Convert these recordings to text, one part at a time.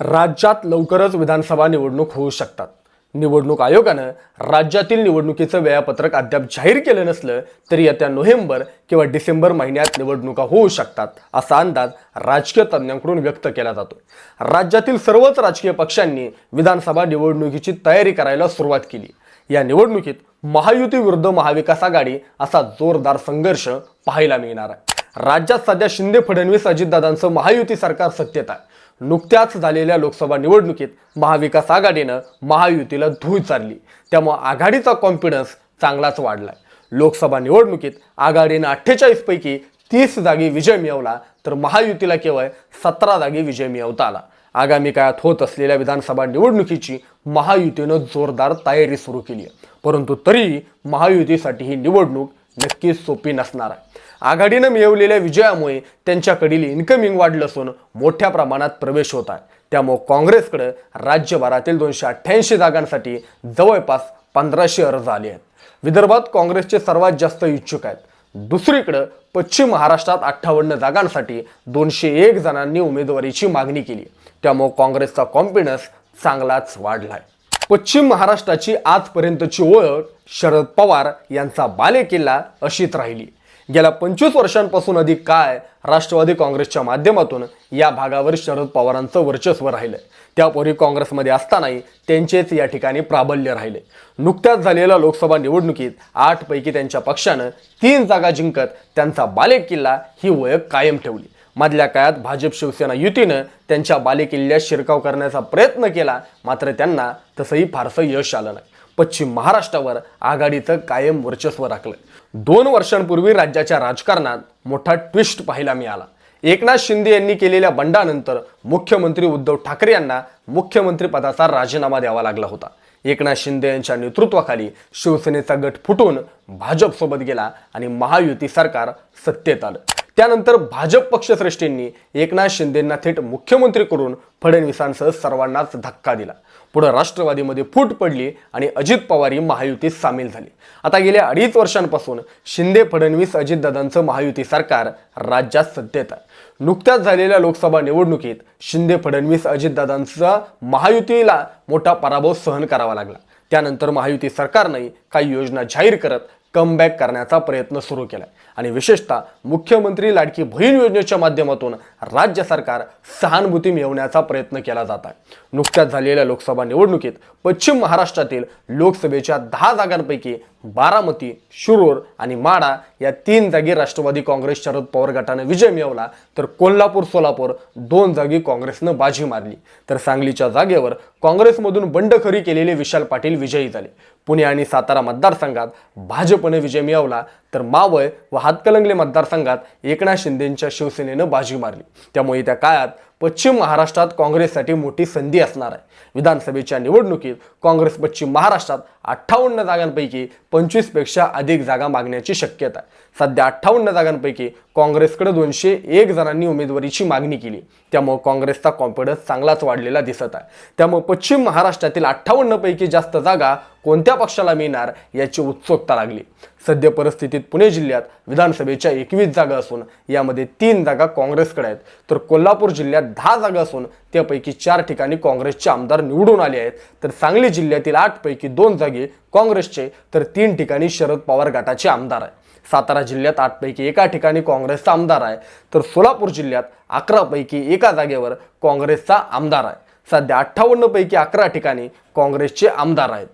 राज्यात लवकरच विधानसभा निवडणूक होऊ शकतात. निवडणूक आयोगानं राज्यातील निवडणुकीचं वेळापत्रक अद्याप जाहीर केलं नसलं तरी येत्या नोव्हेंबर किंवा डिसेंबर महिन्यात निवडणुका होऊ शकतात असा अंदाज राजकीय तज्ज्ञांकडून व्यक्त केला जातो राज्यातील सर्वच राजकीय पक्षांनी विधानसभा निवडणुकीची तयारी करायला सुरुवात केली. या निवडणुकीत महायुती विरुद्ध महाविकास आघाडी असा जोरदार संघर्ष पाहायला मिळणार आहे. राज्यात सध्या शिंदे फडणवीस अजितदादांचं महायुती सरकार सत्तेत आहे. नुकत्याच झालेल्या लोकसभा निवडणुकीत महाविकास आघाडीनं महायुतीला धूळ चारली. त्यामुळे आघाडीचा कॉन्फिडन्स चांगलाच वाढलाय. लोकसभा निवडणुकीत आघाडीनं अठ्ठेचाळीसपैकी तीस जागी विजय मिळवला तर महायुतीला केवळ सतरा जागी विजय मिळवता आला. आगामी काळात होत असलेल्या विधानसभा निवडणुकीची महायुतीनं जोरदार तयारी सुरू केली आहे. परंतु तरीही महायुतीसाठी ही निवडणूक नक्कीच सोपी नसणार. आहे आघाडीनं मिळवलेल्या विजयामुळे त्यांच्याकडील इन्कमिंग वाढलं असून मोठ्या प्रमाणात प्रवेश होत आहे. त्यामुळे काँग्रेसकडे राज्यभरातील दोनशे अठ्ठ्याऐंशी जागांसाठी जवळपास पंधराशे अर्ज आले आहेत. विदर्भात काँग्रेसचे सर्वात जास्त इच्छुक आहेत. दुसरीकडं पश्चिम महाराष्ट्रात अठ्ठावन्न जागांसाठी दोनशे एक जणांनी उमेदवारीची मागणी केली. त्यामुळे काँग्रेसचा कॉन्फिडन्स चांगलाच वाढला आहे पश्चिम महाराष्ट्राची आजपर्यंतची ओळख शरद पवार यांचा बालेकिल्ला अशीच राहिली. गेल्या पंचवीस वर्षांपासून अधिक काय राष्ट्रवादी काँग्रेसच्या माध्यमातून या भागावर शरद पवारांचं वर्चस्व राहिलं. त्यापूर्वी काँग्रेसमध्ये असतानाही त्यांचेच या ठिकाणी प्राबल्य राहिले. नुकत्याच झालेल्या लोकसभा निवडणुकीत आठपैकी त्यांच्या पक्षानं तीन जागा जिंकत त्यांचा बालेकिल्ला ही ओळख कायम ठेवली. मधल्या काळात भाजप शिवसेना युतीनं त्यांच्या बालेकिल्ल्यात शिरकाव करण्याचा प्रयत्न केला मात्र त्यांना तसंही फारसं यश आलं नाही. पश्चिम महाराष्ट्रावर आघाडीचं कायम वर्चस्व राखलं दोन वर्षांपूर्वी राज्याच्या राजकारणात मोठा ट्विस्ट पाहायला मिळाला. एकनाथ शिंदे यांनी केलेल्या बंडानंतर मुख्यमंत्री उद्धव ठाकरे यांना मुख्यमंत्रीपदाचा राजीनामा द्यावा लागला होता. एकनाथ शिंदे यांच्या नेतृत्वाखाली शिवसेनेचा गट फुटून भाजपसोबत गेला आणि महायुती सरकार सत्तेत आलं. त्यानंतर भाजप पक्षश्रेष्ठींनी एकनाथ शिंदेंना थेट मुख्यमंत्री करून फडणवीसांसह सर्वांनाच धक्का दिला. पुढे राष्ट्रवादीमध्ये फूट पडली आणि अजित पवार ही महायुतीत सामील झाली. आता गेल्या अडीच वर्षांपासून शिंदे फडणवीस अजितदादांचं महायुती सरकार राज्यात सत्तेत आहे. नुकत्याच झालेल्या लोकसभा निवडणुकीत शिंदे फडणवीस अजितदादांचा महायुतीला मोठा पराभव सहन करावा लागला. त्यानंतर महायुती सरकारने काही योजना जाहीर करत कमबॅक करण्याचा प्रयत्न सुरू केला आणि विशेषतः मुख्यमंत्री लाडकी बहीण योजनेच्या माध्यमातून राज्य सरकार सहानुभूती मिळवण्याचा प्रयत्न केला जात आहे. नुकत्याच झालेल्या लोकसभा निवडणुकीत पश्चिम महाराष्ट्रातील लोकसभेच्या दहा जागांपैकी बारामती शिरूर आणि माडा या तीन जागी राष्ट्रवादी काँग्रेस शरद पवार गटानं विजय मिळवला तर कोल्हापूर सोलापूर दोन जागी काँग्रेसनं बाजी मारली. तर सांगलीच्या जागेवर काँग्रेसमधून बंडखरी केलेले विशाल पाटील विजयी झाले. पुणे आणि सातारा मतदारसंघात भाजपने विजय मिळवला तर मावळ व हातकलंगले मतदारसंघात एकनाथ शिंदेंच्या शिवसेनेनं बाजी मारली. त्यामुळे त्या काळात पश्चिम महाराष्ट्रात काँग्रेससाठी मोठी संधी असणार आहे. विधानसभेच्या निवडणुकीत काँग्रेस पश्चिम महाराष्ट्रात अठ्ठावन्न जागांपैकी पंचवीसपेक्षा अधिक जागा मागण्याची शक्यता आहे. सध्या अठ्ठावन्न जागांपैकी काँग्रेसकडे दोनशे एक जणांनी उमेदवारीची मागणी केली. त्यामुळे काँग्रेसचा कॉन्फिडन्स चांगलाच वाढलेला दिसत आहे. त्यामुळे पश्चिम महाराष्ट्रातील अठ्ठावन्नपैकी जास्त जागा कोणत्या पक्षाला मिळणार याची उत्सुकता लागली. सद्य परिस्थितीत पुणे जिल्ह्यात विधानसभेच्या एकवीस जागा असून यामध्ये तीन जागा काँग्रेसकडे आहेत. तर कोल्हापूर जिल्ह्यात दहा जागा असून त्यापैकी चार ठिकाणी काँग्रेसचे आमदार निवडून आले आहेत. तर सांगली जिल्ह्यातील आठपैकी दोन जागी काँग्रेसचे तर तीन ठिकाणी शरद पवार गटाचे आमदार आहे सातारा जिल्ह्यात आठपैकी एका ठिकाणी काँग्रेसचा आमदार आहे. तर सोलापूर जिल्ह्यात अकरापैकी एका जागेवर काँग्रेसचा आमदार आहे. सध्या अठ्ठावन्नपैकी अकरा ठिकाणी काँग्रेसचे आमदार आहेत.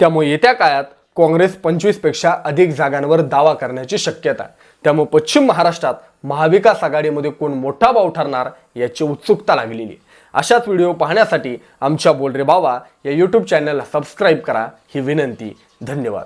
त्यामुळे येत्या काळात काँग्रेस पंचवीसपेक्षा अधिक जागांवर दावा करण्याची शक्यता आहे. त्यामुळे पश्चिम महाराष्ट्रात महाविकास आघाडीमध्ये कोण मोठा भाव ठरणार याची उत्सुकता लागलेली आहे. अशाच व्हिडिओ पाहण्यासाठी आमच्या बोलरे बाबा या यूट्यूब चॅनलला सबस्क्राईब करा. ही विनंती. धन्यवाद.